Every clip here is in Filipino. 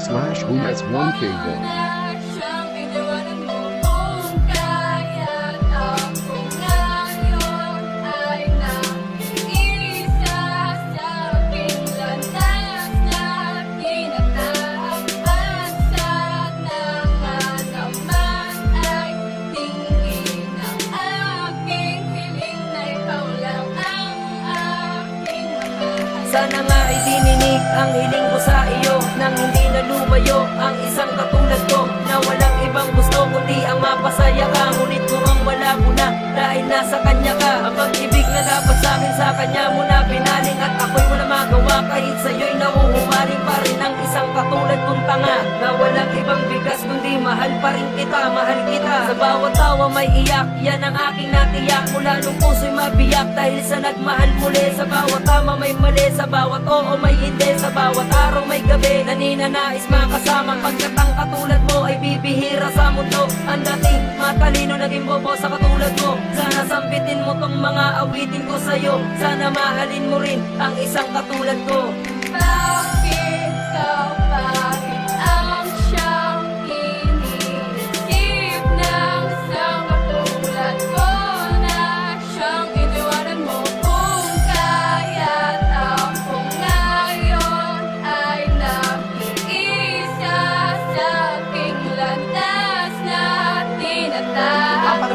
slash who has one cable. Sana nga ay dininig ang hiling ko sa iyo Nang hindi na lumayo ang isang katulad ko Na walang ibang gusto kundi ang mapasaya ka. Ngunit mukhang wala ko na dahil nasa kanya ka Ang pag-ibig na dapat sa akin sa kanya mo na pinaling. At ako'y wala magawa kahit sa'yo'y nahuhumaling pa rin Ang isang katulad kong tanga Na walang ibang pa rin kita Mahal kita. Sa bawat tawa may iyak Yan ang aking natiyak. Mula nung puso'y mabiyak Dahil sa nagmahal muli. Sa bawat tama may mali Sa bawat oo may hindi. Sa bawat araw may gabi Naninanais makasama Pagkat ang katulad mo ay bibihira sa mundo. Ang dating matalino naging bobo sa katulad mo. Sana sambitin mo tong mga awitin ko sa'yo. Sana mahalin mo rin ang isang katulad ko. Bakit ka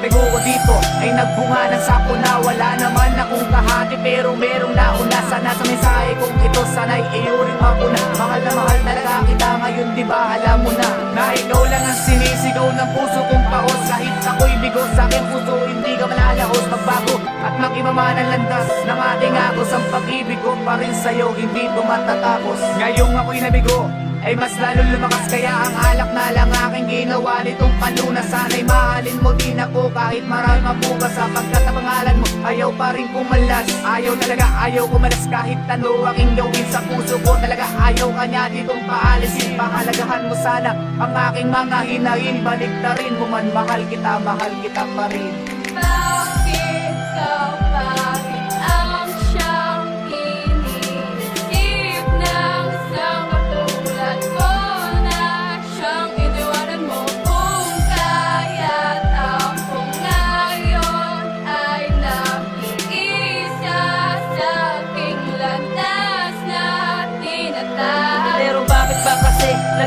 pagbigo ko dito ay nagbunga ng sako na wala naman akong kahati Pero merong nauna sana sa mensahe kong ito sana'y iyuring mapuna Mahal na mahal talaga kita ngayon di ba? Alam mo na Na ikaw lang ang sinisigaw ng puso kong paos. Kahit ako'y bigo sa aking puso hindi ka malalahos. Magbago at mag-iba man ang landas ng ating agos. Ang pag-ibig ko pa rin sa'yo hindi to matatapos Ngayong ako'y nabigo ay mas lalo lumakas. Kaya ang alak na lang aking ginawa nitong panlunas Sana'y mahalin mo din ako kahit marami mabugas Sapagkat ang pangalan mo. Ayaw pa rin kumalas. Ayaw talaga ayaw kumalas. Kahit ano aking gawin sa puso ko Talaga ayaw kanya ditong paalisin. Pahalagahan mo sana ang aking mga hinahin Balik na rin mo man mahal kita, mahal kita pa rin. Bakit ka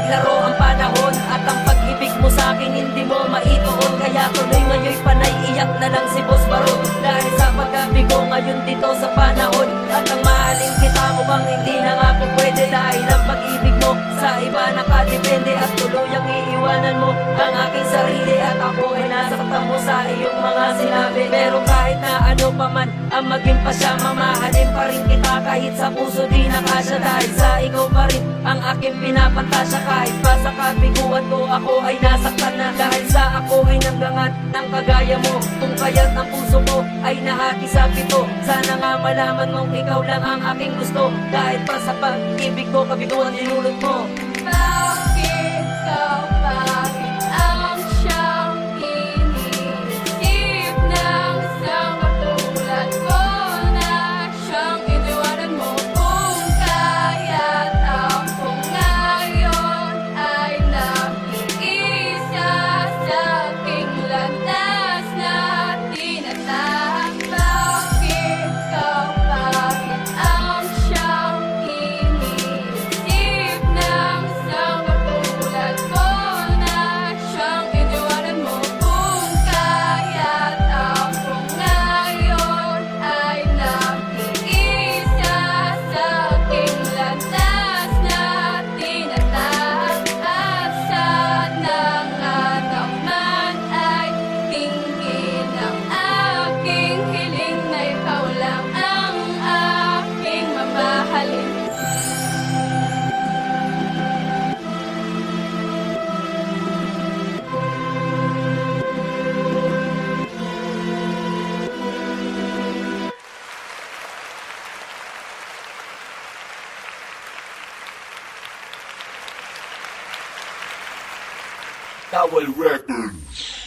naglaro ang panahon At ang pag-ibig mo sa akin hindi mo maituon. Kaya tuloy ngayon'y panay iyak na lang si Boss Baron. Dahil sa pagkabigo ngayon dito sa panahon At ang mahalin kita mo bang hindi na nga po pwede Dahil ang pag-ibig mo sa iba nakadepende At tuluyang iiwanan mo ang aking sarili. At ako ay nasaktan mo sa iyong mga sinabi. Pero kahit na ano pa man ang maging pasya Mamahalin pa rin kita. Kahit sa puso di nakasya Dahil sa ikaw aking pinapantasya Kahit pa sa kabiguan ko ako ay nasaktan na Dahil sa ako ay nanggangat ng kagaya mo. Kung kaya't ang puso ko ay nahati sa pito Sana nga malaman mong ikaw lang ang aking gusto. Dahil pa sa pag-ibig ko kabiguan nilulot mo Cowboy Records.